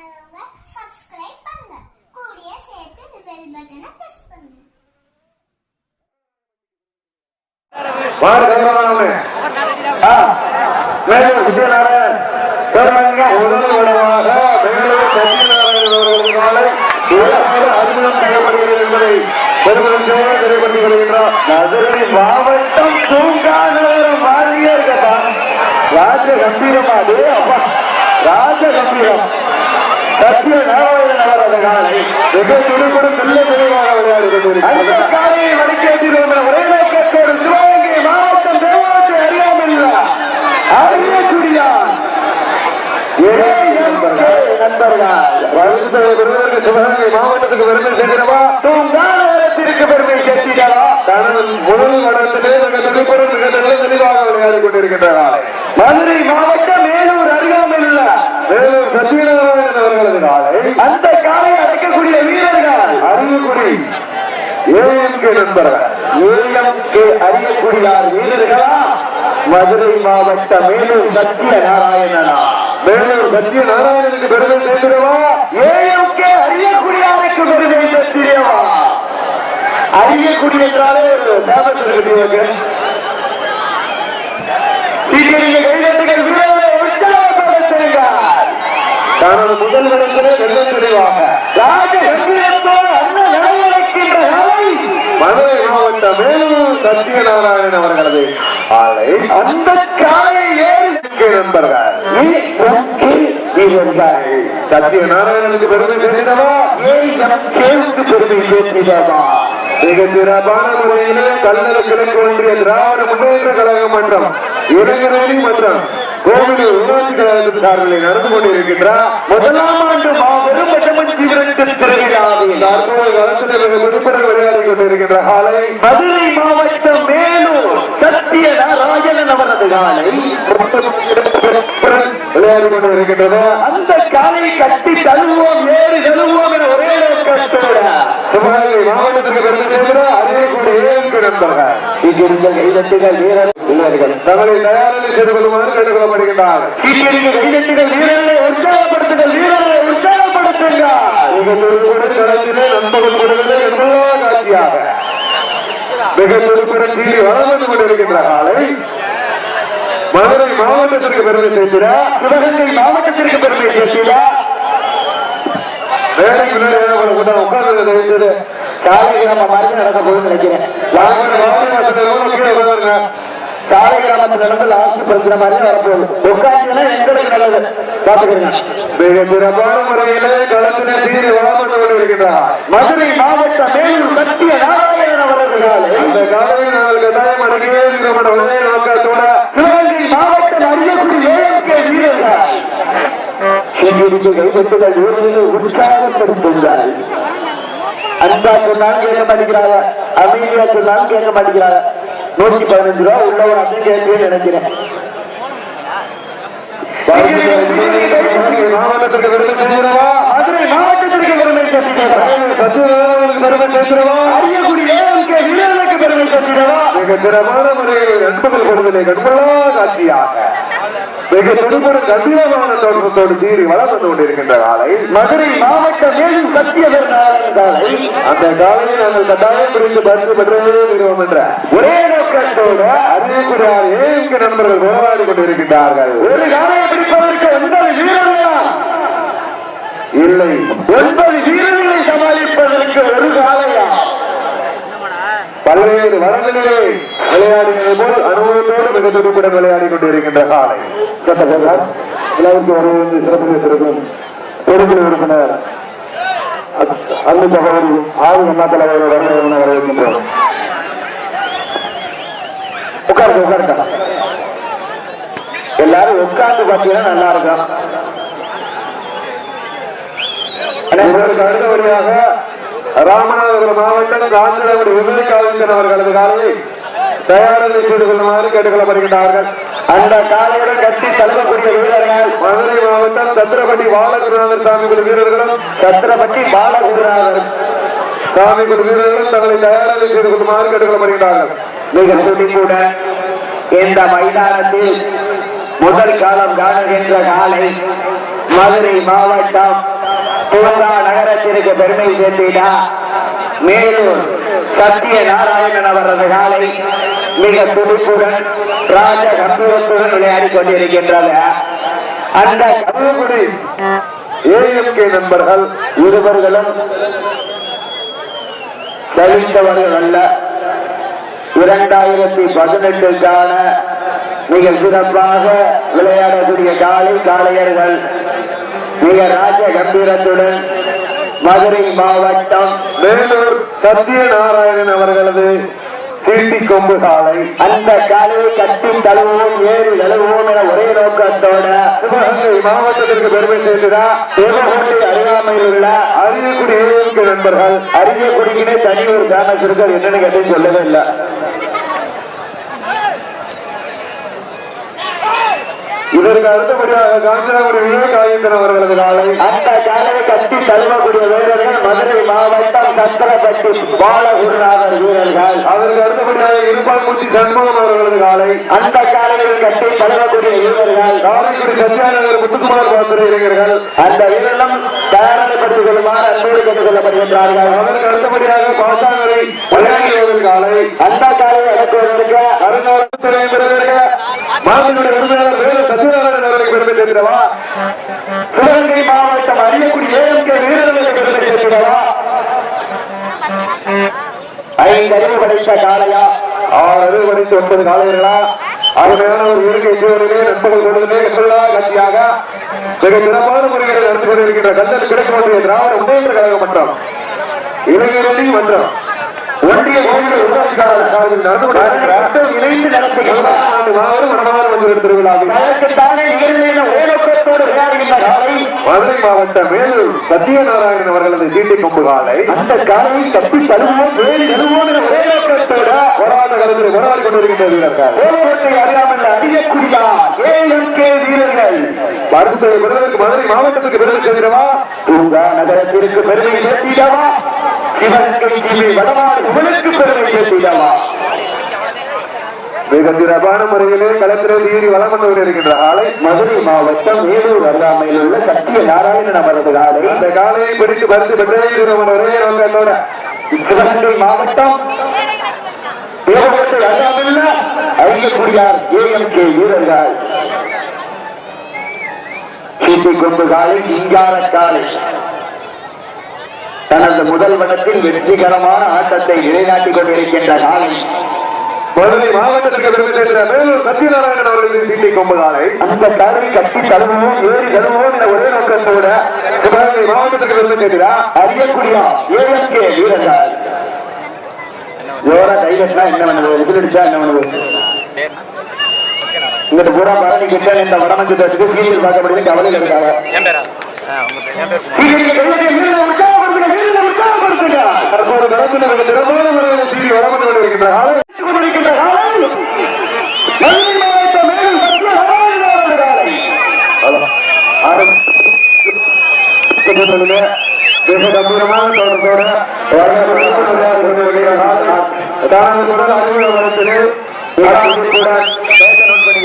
பண்ணாதவங்க சப்ஸ்கிரைப் பண்ணுங்க கூடயே சேர்த்து இந்த பெல் பட்டனை பிரஸ் பண்ணுங்க வாங்க மாதிரியே ராஜ கம்பீரமா அது அப்பா. ராஜ கம்பீரம் சத்திய நாராயணன் அவர் அந்த காலை மிக நல்ல தெளிவாக விளையாடி கொண்டிருக்கிறார் அந்த காலையை வடிகேற்றி ஒரே நோக்கத்தோடு சிவகங்கை மாவட்டம் தேவாலயத்தை அறியாமல் அறியக்கூடியார் சிவகங்கை மாவட்டத்துக்கு பெருமை சேர்க்கிறவா? தூங்கானத்திற்கு பெருமை சேர்த்திடவா? தனது முதல் வடத்திலே மிக துடிப்புடன் மிக நல்ல தெளிவாக விளையாடி கொண்டிருக்கின்றார் மதுரை மாவட்டம் மேலூர் அறியாமல் இல்ல. வேலூர் அவர்களது காலை. அந்த காலை அடைக்கக்கூடிய வீரர்கள் அறியக்குடி ஏஎம்கே நண்பர்கள் ஏஎம்கே அறியக்கூடிய வீரர்களா? மதுரை மாவட்ட மேலூர் சத்திய நாராயணனா. மேலூர் சத்திய நாராயணனுக்கு பெருமை சேர்க்கிறவா ஏஎம்கே அறியக்கூடியாருக்கு பெருமை சேர்க்கிறவா அறியக்கூடிய என்றாலே ஒரு ஃபேமஸ் இருக்கு சீக்கிரம் கைதட்டுகள் வீரர்களை உற்சாகப்படுத்துங்கள் தனது முதல் இடத்திலே வெள்ள தெளிவாக மதுரை மாவட்ட மேலூர் சத்யநாராயணன் அவர்களது ஆலை. அந்த காலை ஏறி நண்பர்கள். சத்யநாராயணனுக்கு பெருமை சேர்ந்தவா? கேவுக்கு பெருமை சேர்ந்தவா மிக சிறப்பான முறையிலே கல்லூரி கிழக்கு ஒன்றிய திராவிட முன்னேற்ற கழக மன்றம் இளைஞரணி மன்றம் கோவில் ஊராட்சி நடந்து கொண்டிருக்கின்ற முதலாம் ஆண்டு மாபெரும் பட்டமன் சீவரத்து திருவிழாவில் விளையாடி கொண்டிருக்கின்ற காலை மதுரை மாவட்டம் மேலூர் சத்திய நாராயணன் அவரது காலை விளையாடி கொண்டிருக்கின்றது. அந்த காலை கட்டி தழுவோம் ஏறு தழுவோம் என ஒரே நோக்கத்தோட சிவகங்கை மாவட்டத்துக்கு பெருமை சேர்ந்த அறியக்கூடிய ஏஎம்கே நண்பர்கள் இங்கிருந்த கைதட்டுகள் வீரர் தங்களை தயாரில் செய்து கொள்ளுமாறு கேட்டுக் கொள்ளப்படுகின்றார்கள் இங்கிருந்த கைதட்டுகள் வீரர்களை உற்சாகப்படுத்துங்கள் வீரர்களை உற்சாகப்படுத்துங்கள். மிக துடிப்புடன் களத்திலே நண்பர்கள் கொடுக்கலே எல்லா காட்சியாக துடிப்புடன் சீறி வளம் வந்து கொண்டிருக்கின்ற காலை மதுரை மாவட்டத்திற்கு பெருமை சேர்த்திட சிவகங்கை மாவட்டத்திற்கு பெருமை சேர்த்திட வேலைக்கு பின்னாடி வேலை உட்கார்ந்து தெரிஞ்சது சாலை மாதிரி நடக்க போகுதுன்னு நினைக்கிறேன். சாலை நம்ம இருந்து லாஸ்ட் படுத்துற மாதிரி வரப்போகுது. உட்காந்துன்னா எங்களுக்கு நல்லது. பாத்துக்கிறேங்க மிக சிறப்பான முறையிலே களத்திலே சீறி வளம் கொண்டிருக்கின்றார். மதுரை மாவட்டம் மேலூர் சத்திய நாராயணன் அவரது அந்த காலையில் நாங்கள் கட்டாயம் அடங்கியே இருக்கப்பட்ட ஒரே நோக்கத்தோட சிவகங்கை மாவட்டம் அறியக்கூடிய ஏஎம்கே வீரர்கள். எங்களுக்கு கைப்பற்றுகள் வீரர்களை உற்சாகப்படுத்துகிறார் அன்பா சொன்னாலும் கேட்க மாட்டேங்கிறாங்க அமைதியா சொன்னாலும் கேட்க மாட்டேங்கிறாங்க நூத்தி பதினஞ்சு ரூபா உள்ளவன் அப்படின்னு கேட்கவே நினைக்கிறேன். மாவட்டத்திற்கு பெருமை சேர்க்கிறவா மதுரை மாவட்டத்திற்கு பெருமை சேர்த்திருக்கிறார் சத்யநாராயணனுக்கு பெருமை சேர்க்கிறவா அறியக்கூடிய ஏஎம்கே வீரர்களுக்கு பெருமை சேர்த்திருக்கிறா மிக சிறப்பான முறையில் நண்பர்கள் கொடுவதை கண்கொள்ளா காட்சியாக. வெகு துடுப்புடன் கம்பீரமான தோற்றத்தோடு சீறி வளர்ந்து கொண்டிருக்கின்ற காலை மதுரை மாவட்ட மேலும் சத்தியவர் காலை. அந்த காலையை நாங்கள் கட்டாயம் பிரித்து பரிசு பெற்றதே விடுவோம் என்ற ஒரே நோக்கத்தோடு அறியக்கூடிய ஏஎம்கே நண்பர்கள் போராடி கொண்டிருக்கின்றார்கள். ஒரு காலையை பிடிப்பதற்கு ஒன்பது வீரர்களா இல்லை ஒன்பது வீரர்களை சமாளிப்பதற்கு ஒரு காலையா பல்வேறு வளங்களிலே விளையாடினது போல் அனுபவத்தோடு மிக துடிப்புடன் விளையாடி கொண்டிருக்கின்ற காலை. சட்டசபர் விழாவுக்கு வருவது சிறப்பு வைத்திருக்கும் பொறுப்பில் உறுப்பினர் அன்பு தகவல் ஆறு அண்ணா தலைவர் வரவேற்கின்றோம் வரவேற்கின்றோம் உட்காருங்க உட்காருங்க. எல்லாரும் உட்கார்ந்து பார்த்தீங்கன்னா நல்லா இருக்கும். அடுத்தபடியாக ராமநாதபுரம் மாவட்டம் காஞ்சிரகுடி விவேகானந்தன் அவர்களது காலையை தயாரில் செய்து கொள்ளுமாறு கேட்டுக்கொள்ளப்படுகின்றார்கள். அந்த காலையுடன் கட்டி தள்ளக்கூடிய வீரர்கள் மதுரை மாவட்டம் சத்திரப்பட்டி பாலகுருநாதர் சாமி குழு வீரர்களும் சத்திரப்பட்டி பாலகுருநாதர் சாமி குழு வீரர்களும் தங்களை தயாரில் செய்து கொள்ளுமாறு கேட்டுக்கொள்ளப்படுகின்றார்கள். மிக கூட இந்த மைதானத்தில் முதல் காலம் காணுகின்ற காலை மதுரை மாவட்டம் பூரா நகரத்திற்கு பெருமை சேர்த்தினா மேலும் சத்திய நாராயணன் அவரது காலை மிக துடிப்புடன் ராஜ கம்பீரத்துடன் விளையாடி கொண்டிருக்கின்றனர் அந்த கருவக்குடி ஏஎம்கே நண்பர்கள் இருவர்களும் சலித்தவர்கள் அல்ல. இரண்டாயிரத்தி பதினெட்டுக்கான மிக சிறப்பாக விளையாடக்கூடிய காலை காளையர்கள் மிக ராஜ கம்பீரத்துடன் மதுரை மாவட்டம் வேலூர் சத்யநாராயணன் அவர்களது சீட்டி கொம்பு சாலை. அந்த காலையை கட்டி தழுவோம் ஏறி தழுவோம் என ஒரே நோக்கத்தோட சிவகங்கை மாவட்டத்திற்கு பெருமை சேர்த்துதா சிவகங்கை அருகாமையில் உள்ள அரியக்குடி ஏஎம்கே நண்பர்கள். அரியக்குடியினே தனி ஒரு ஃபேமஸ் இருக்கு என்னன்னு கேட்டு சொல்லவே இல்லை. இதற்கு அடுத்தபடியாக காஞ்சனாகுடி விவேகாயந்தன் அவர்களது காலை அந்த காலையை கட்டி தழுவக்கூடிய வீரர்கள் மதுரை மாவட்டம் சத்திரப்பட்டி பாலகுருநாதர் வீரர்கள். அதற்கு அடுத்தபடியாக இருப்பாக்குச்சி சண்முகம் அவர்களது காலை அந்த காலையில் கட்டி தழுவக்கூடிய வீரர்கள். காரைக்குடி சத்யாநகர் முத்துக்குமார் பாத்திர இளைஞர்கள். அந்த வீரர்களும் தயாரிப்படுத்திக் கொள்ளுமாறு அன்போடு கேட்டுக் கொள்ளப்படுகின்றார்கள் அதற்கு அடுத்தபடியாக பாசாங்கரை விளையாடியவர்கள் காலை அந்த காலையை வருங்காலத்திலே பிறகு மாநில உரிமையாளர் வேலு சத்யநாராயணன் அவர்களுக்கு சிவகங்கை மாவட்டம் அரியக்குடி ஏஎம்கே வீரர்களுக்கு பெருமை சேர்க்கிறவா ஐந்து அறிவு படைத்த காலையா ஆறு மணிக்கு ஒன்பது காலைகளா அருமையான ஒரு இயற்கை சூழலிலே நண்பர்கள் கொடுத்ததே கல்லா கட்சியாக மிக சிறப்பான முறைகளை நடத்தி கொண்டிருக்கின்ற கல்லல் கிழக்கு திராவிட முன்னேற்ற கழக மன்றம். இளைஞரணி மன்றம். ஒன்றிய இணைந்து காலை மதுரை மாவட்டம் மேலூர் சத்யநாராயணன் அவர்களது சீட்டி கொம்பு காலை அந்த காலையை தப்பி தருவோம் வேறு தருவோம் என ஒரே நோக்கத்தோட போராட்ட களத்தில் போராடி வீரர்கள் அறியாமல் அதிகக்குடியா ஏஎம்கே வீரர்கள் பரிசு செய்ய பெறுவதற்கு மதுரை மாவட்டத்துக்கு பெருமை செய்கிறவா பூங்கா நகரத்திற்கு பெருமை சேர்த்திடவா மிக சிறப்பான முறையிலே களத்திலே சீறி வளம் வந்து இருக்கின்ற ஆலை மதுரை மாவட்டம் வேலூர் அருகாமையில் உள்ள சத்திய நாராயணன் அவரது காலை இந்த காலையை பிடித்து பரிசு பெற்றே சிவகங்கை மாவட்டம் தேவகோட்டை அருகாமையில் ஐயக்குடியார் ஏஎம்கே வீரர்கள் சீட்டி கொண்டு காலை சிங்கார காலை தனது முதல் வனத்தில் வெற்றிகரமான ஆட்டத்தை நிலைநாட்டிக் கொண்டிருக்கின்ற காலை மதுரை மாவட்டத்திற்கு பெருமை சேர்க்கிற மேலூர் சத்யநாராயணன் அவர்களின் சீட்டை அந்த காலை கட்டி தழுவுவோம் ஏறி தழுவுவோம் என ஒரே நோக்கத்தோட பெருமை சேர்க்கிறா அறியக்கூடிய ஏஎம்கே வீரர்கள். ஜோரா கைகட்டினா என்ன பண்ணுது விசிலடிச்சா என்ன பண்ணுது இங்கிட்டு பூரா கிட்ட இந்த வடமஞ்சு சீரியல் பார்க்க முடியும் கவலையில் இருக்காங்க. என் பேரா தற்போது களத்தில் மிக சிறப்பான முறையில் சீறி வளம் வந்து மிக கம்பீரமான தானது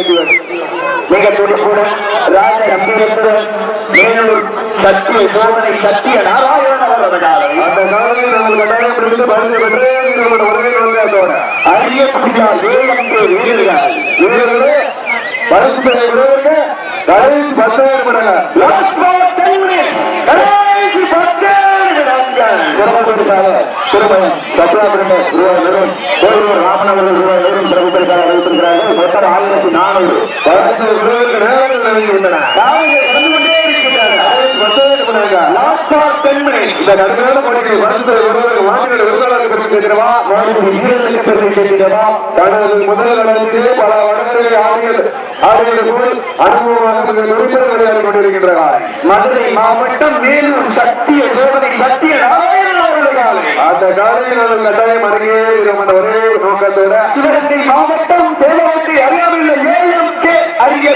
அறிவுரை மிக துடிப்புடன் ராஜ கம்பீரத்துடன் மேலூர் சத்திய சோதனை சத்திய நாராயணன் அந்த நாங்கள் பரிசு பெற்றே ஒரே நோக்கத்தோட அறியக்கூடிய ஏஎம்கே வீரர்கள் வீரர்களே பரிசு செய்ய விடுவதற்கு கடைசி பத்தாயிரம் மடங்கு Last for 10 minutes. கடைசி பத்து நிமிடங்கள். சிறப்பாக திருமணம். ரூபாய் நூறு கோயிலூர் ரூபாய் நூறு சிறப்பிற்காக அறிவித்திருக்கிறார்கள் மொத்தம் ஆயிரத்தி நானூறு பரிசு விடுவதற்கு நேரங்கள் நெருங்கி விட்டன நாங்கள் கடந்து கொண்டே இருக்கின்றனர். கடைசி பத்தாயிரம் மடங்கு Last for 10 minutes. இந்த கடுமையான போட்டிக்கு பரிசு செய்ய விடுவதற்கு மாநில விருதாளருக்கு பெருமை சேர்க்கிறவா மாநில வீரர்களுக்கு பெருமை சேர்க்கிறவா? தனது முதல் களத்திலே பல ஆடியது ஆடியது போல் அனுபவமாக மிக நுழைப்பது விளையாடி கொண்டிருக்கின்ற காலை மதுரை மாவட்டம் மேலூர் சத்திய சோதனை சத்திய. அந்த காலையில் கட்டாயம் ஒரே நோக்கத்தோட சிவகங்கை மாவட்டம் அறியாமல் ஏஎம்கே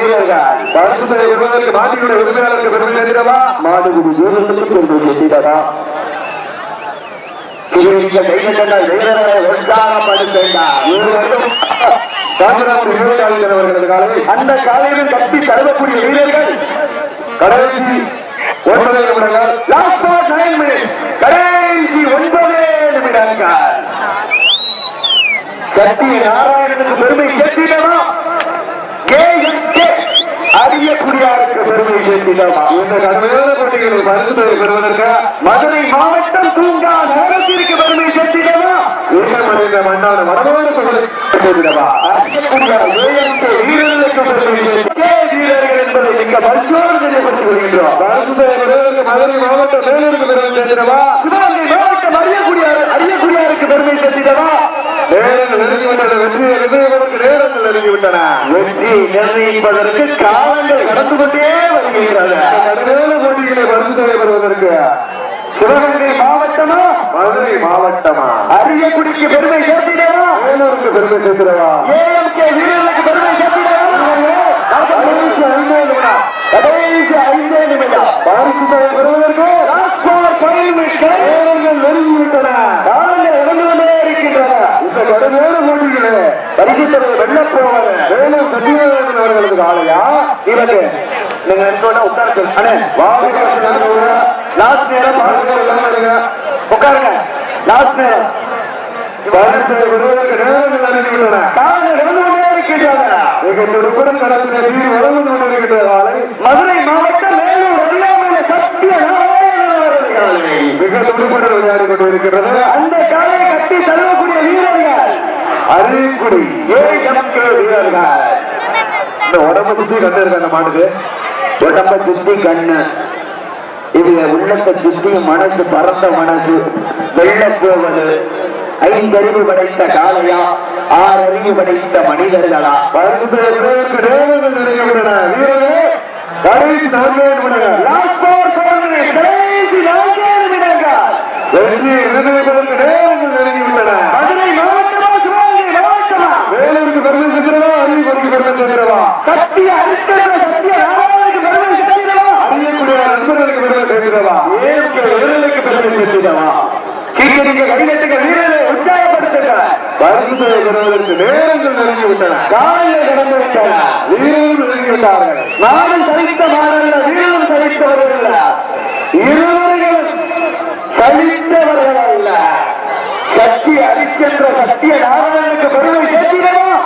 வீரர்கள். பரிசு செய்ய மாட்டியுடைய உரிமையாளருக்கு பெருமை சேர்க்கிறவா மாடுகுடி வீரர்களுக்கு அந்த காலையில் கட்டி கருதக்கூடிய வீரர்கள் கடைசி ஒன்பது நிமிடங்கள். லாஸ்ட் நைன் மினிட்ஸ் கடைசி ஒன்பது நிமிடங்கள். சத்திய நாராயணனுக்கு பெருமை சேர்த்திடமா கேஎம்கே அறியக்கூடியாருக்கு பெருமை சேர்த்திடமா இந்த கடுமையான போட்டிகளை பெறுவதற்கு மதுரை மாவட்டம் தூங்கா நகரத்திற்கு பெருமை சேர்த்திடமா உயர்மடைந்த மண்ணான மனமான ஏஎம்கே வீரர்களுக்கு பெருமை சேர்த்திட வீரர்கள் என்பதை மிக தெரியப்படுத்திக் கொள்கின்றோம். மதுரை மாவட்டம் மேலிருக்கு பெருமை சேர்த்திடமா சிவகங்கை மாவட்டம் அறியக்கூடியார் அறியக்கூடியாருக்கு பெருமை சேர்த்திடமா நேரங்கள் நெருங்கிவிட்டன வெற்றி எழுதுவதற்கு நேரங்கள் நெருங்கிவிட்டன. வெற்றி நிர்ணயிப்பதற்கு காலங்கள் கடந்து கொண்டே வருகிறது கடுமையான போட்டிகளை பரிசு தொகை பெறுவதற்கு. சிவகங்கை மாவட்டமா? மதுரை மாவட்டமா? அரியக்குடிக்கு பெருமை சேர்த்திடவா? வேலூருக்கு பெருமை சேர்த்திடவா? ஏஎம்கே வீரர்களுக்கு பெருமை சேர்த்திடவா? கடைசி ஐந்தே நிமிடம். பரிசு தொகை பெறுவதற்கு நெருங்கிவிட்டன காலங்கள் இழந்து கொண்டே இருக்கின்றன இந்த கடுமையான போட்டிகளே பரிசுத்தவர்கள் வெள்ள போவாங்க வேலூர் சத்தியநாதன் அவர்களுக்கு ஆலையா இவரு. நீங்க என்னோட உட்கார அண்ணே வாங்க லாஸ்ட் நேரம் உட்காருங்க. லாஸ்ட் நேரம் மதுரை மாவட்டம் சத்திய மிக துடுப்புடன் விளையாடி கொண்டிருக்கிறது அந்த காலையை கட்டி தள்ளக்கூடிய வீரர்கள் அரியக்குடி ஏஎம்கே வீரர்கள். இந்த உடம்பு சுத்தி கண்ணு இருக்கு அந்த மாட்டுக்கு. உடம்ப சுத்தி கண்ணு. இது உள்ளத்தை சுத்தி மனசு பறந்த மனசு வெள்ள போவது ஐந்தறிவு படைத்த காளையா ஆறு அறிவு படைத்த மனிதர்களா. கடைசி நான்கே நிமிடங்கள் லாஸ்ட் ஃபோர் கடைசி நான்கே நிமிடங்கள் வெற்றி நிர்ணயிப்பதற்கு நேரங்கள் நெருங்கிவிட்டன. மதுரை மாவட்டமா சிவகங்கை மாவட்டமா? வேலூருக்கு பெருமை சேர்க்கிறவா அரியக்குடிக்கு பெருமை சத்திய அரிசன சத்திய ராமாவுக்கு பெருமை சேர்க்கிறவா அறியக்கூடிய நண்பர்களுக்கு பெருமை சேர்க்கிறவா ஏற்க வீரர்களுக்கு பெருமை சேர்க்கிறவா சீக்கிரிக்க கடிதத்துக்கு வீரர்களை உற்சாகப்படுத்துங்க பெறுவதற்கு நேரங்கள் நெருங்கி விட்டன காலையில் கடந்து விட்டன வீரர்கள் நெருங்கி விட்டார்கள் சலித்த மாடல்ல வீரர்கள் சலித்தவர்கள் அல்ல. இருவர்கள் சலித்தவர்கள் அல்ல. சக்தி அரிச்சென்ற சத்திய நாராயணனுக்கு பெருமை சேர்க்கிறவா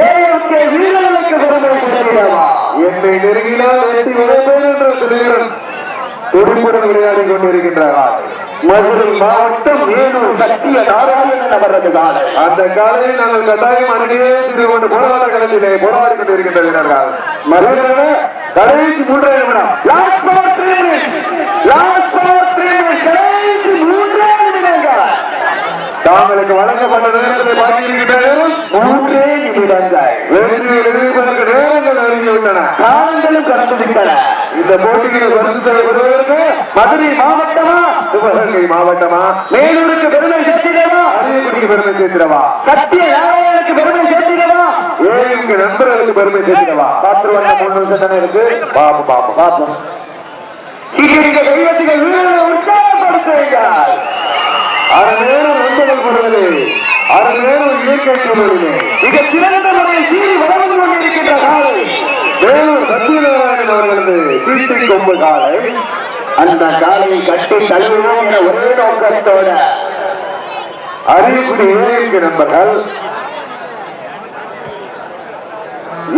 ஏஎம்கே வீரர்களுக்கு பெருமை சேர்க்கிறவா என்னை நெருங்கினால் என்று விளைவேன் என்று வீரன் துடிப்புடன் விளையாடி கொண்டிருக்கின்றார். மதுரை மாவட்டம் வேலூர் சத்திய நாராயணன் அவரது காலை. அந்த காலையில் நாங்கள் கட்டாயம் அணுகியே இது கொண்டு போராட களத்திலே போராடி கொண்டிருக்கின்ற வீரர்கள். மறுபடியும் கடைசி மூன்றே நிமிடம். Last for three minutes last for three minutes கடைசி தாங்களுக்கு வழங்கப்பட்ட நேரத்தை பார்த்திருக்கின்ற மூன்றே நிமிடங்கள். வெற்றி நேரங்கள் காலங்களும் இந்த போட்டிகளை பரிசு மதுரை மாவட்டமா? சிவகங்கை மாவட்டமா? மேலூருக்கு பெருமை சேர்த்திடவா? அரியக்குடிக்கு பெருமை சேர்த்திடவா? சத்திய நாராயணனுக்கு பெருமை சேர்த்திடவா? ஏழுக்கு நண்பர்களுக்கு பெருமை சேர்த்திடவா? காற்று வந்த மூணு நிமிஷம் தானே இருக்கு? பாப்போம் பாப்போம் பாப்போம் சீக்கிரிக்க வீரர்களை அரை நேரம் கொடுவது அரை நேரம் இயற்கை சொல்வது மிக சிறந்த முறையில் சீறி வளர்ந்து கொண்டிருக்கின்ற காலை வேலூர் சத்யநாராயணன் அவர்களது கீர்த்தி கொம்பு காலை அந்த காலையை கட்டி தள்ளுவோம் என ஒரே நோக்கத்தோட அறியக்கூடிய ஏழைக்கு நண்பர்கள்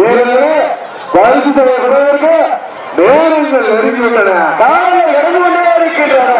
ஏழு பரிசு செய்யப்படுவதற்கு நேரங்கள் நெருங்கிவிட்டன. காலை இறந்து கொண்டே இருக்கின்றன.